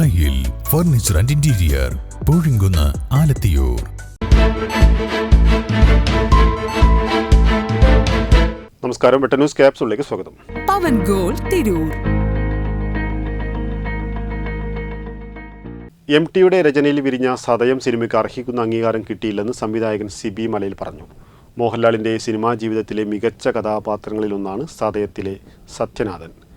Thayyil furniture and interior Poozhinkunnu Alathiyur. നമസ്കാരം വെട്ട news ക്യാപ്സുകളിലേക്ക് സ്വാഗതം. പവൻ goal Tirur. M ടിയുടെ രചനയിൽ വിരിഞ്ഞ സതയം സിനിമയ്ക്ക് അർഹിക്കുന്ന അംഗീകാരം കിട്ടിയില്ലെന്ന് സംവിധായകൻ സിബി മലയിൽ പറഞ്ഞു. മോഹൻലാലിന്റെ സിനിമാ ജീവിതത്തിലെ മികച്ച കഥാപാത്രങ്ങളിലൊന്നാണ് സതയത്തിലെ സത്യനാഥൻ.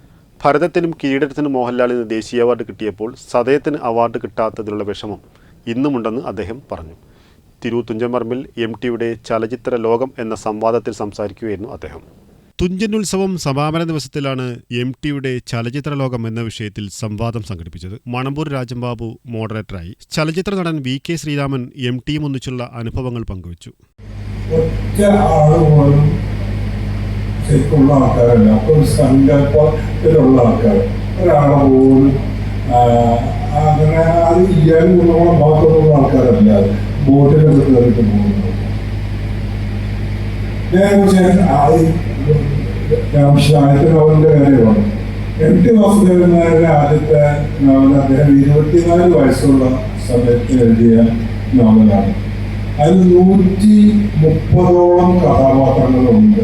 ഭരതത്തിനും കിരീടത്തിനും മോഹൻലാലിന് ദേശീയ അവാർഡ് കിട്ടിയപ്പോൾ സദയത്തിന് അവാർഡ് കിട്ടാത്തതിലുള്ള വിഷമം ഇന്നുമുണ്ടെന്ന് അദ്ദേഹം പറഞ്ഞു. തിരൂർ തുഞ്ചൻപറമ്പിൽ എം ടിയുടെ ചലച്ചിത്ര ലോകം എന്ന സംവാദത്തിൽ സംസാരിക്കുകയായിരുന്നു അദ്ദേഹം. തുഞ്ചൻ ഉത്സവം സമാപന ദിവസത്തിലാണ് എം ടിയുടെ ചലച്ചിത്ര ലോകം എന്ന വിഷയത്തിൽ സംവാദം സംഘടിപ്പിച്ചത്. മണമ്പൂർ രാജംബാബു മോഡറേറ്ററായി. ചലച്ചിത്ര നടൻ വി കെ ശ്രീരാമൻ എം ടിയും ഒന്നിച്ചുള്ള അനുഭവങ്ങൾ പങ്കുവച്ചു. ഒറ്റ ശരിക്കുള്ള ആൾക്കാരല്ല. അപ്പൊ ഒരു സങ്കല്പത്തിലുള്ള ആൾക്കാർ. ഒരാളെ പോലും അങ്ങനെ അത് ഇയാൾ കൊണ്ടുള്ള മാത്രമുള്ള ആൾക്കാരല്ല. ബോട്ടിലൊക്കെ കയറിയിട്ട് പോകുന്നത്. ഞാൻ ആദ്യത്തെ കാര്യമാണ് എം ടി വാസുദേവൻ നായരുടെ ആദ്യത്തെ നോവൽ. അദ്ദേഹം ഇരുപത്തിനാല് വയസ്സുള്ള സമയത്ത് എഴുതിയ നോവലാണ്. അതിൽ നൂറ്റി മുപ്പതോളം കഥാപാത്രങ്ങളുണ്ട്.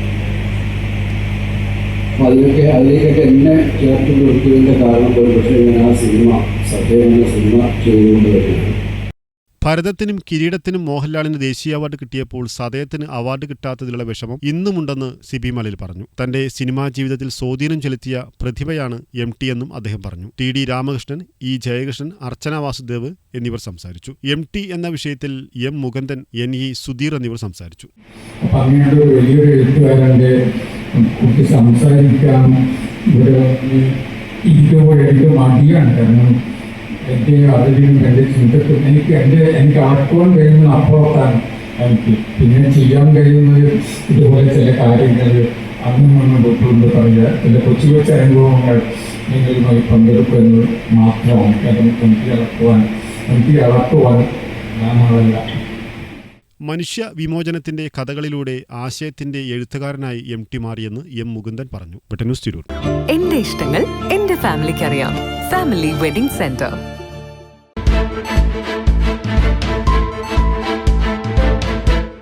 അപ്പോൾ അതിനൊക്കെ അതിലേക്കൊക്കെ എന്നെ ചേർത്ത് നിർത്തിയതിന്റെ കാരണം ഒരു പക്ഷേ ഞാൻ ആ സിനിമ സത്യം എന്ന സിനിമ ചെയ്തുകൊണ്ട് തന്നെയാണ് ഭരതത്തിനും കിരീടത്തിനും മോഹൻലാലിന് ദേശീയ അവാർഡ് കിട്ടിയപ്പോൾ സദയത്തിന് അവാർഡ് കിട്ടാത്തതിലുള്ള വിഷമം ഇന്നുമുണ്ടെന്ന് സിബി മലയിൽ പറഞ്ഞു. തന്റെ സിനിമാ ജീവിതത്തിൽ സ്വാധീനം ചെലുത്തിയ പ്രതിഭയാണ് എം ടി എന്നും അദ്ദേഹം പറഞ്ഞു. T D Ramakrishnan E Jayakrishnan Archana Vasudev എന്നിവർ സംസാരിച്ചു. എം ടി എന്ന വിഷയത്തിൽ M Mukundan N E Sudheer എന്നിവർ സംസാരിച്ചു. അപ്പൊ സംസാരിക്കാം. ഇവിടെ കുറിച്ച് ഇരിക്കുമ്പോൾ എനിക്ക് മടിയാണ്. കാരണം എന്റെ അതിലും എന്റെ ചിന്തക്കും എനിക്ക് എന്റെ എനിക്ക് ആക്കുവാൻ കഴിയുന്ന അപ്പുറത്താണ് എനിക്ക്. പിന്നെ ചെയ്യാൻ കഴിയുന്നത് ഇതുപോലെ ചില കാര്യങ്ങൾ ഒന്നും തൊട്ടുകൊണ്ട് പറയുക. ചില കൊച്ചു കൊച്ചു അനുഭവങ്ങൾ നിങ്ങളുമായി പങ്കെടുക്കുന്നത് മാത്രമാണ്. കാരണം എനിക്ക് ഇളക്കുവാൻ എനിക്ക് ഇളക്കുവാൻ ഞാൻ ആളല്ല. മനുഷ്യ വിമോചനത്തിന്റെ കഥകളിലൂടെ ആശയത്തിന്റെ എഴുത്തുകാരനായി എം ടി മാറിയെന്ന് എം മുകുന്ദൻ പറഞ്ഞു. വെട്ട ന്യൂസ് തിരൂർ. എന്റെ ഇഷ്ടങ്ങൾ എന്റെ ഫാമിലിക്ക് അറിയാം ഫാമിലി വെഡിംഗ് സെന്റർ.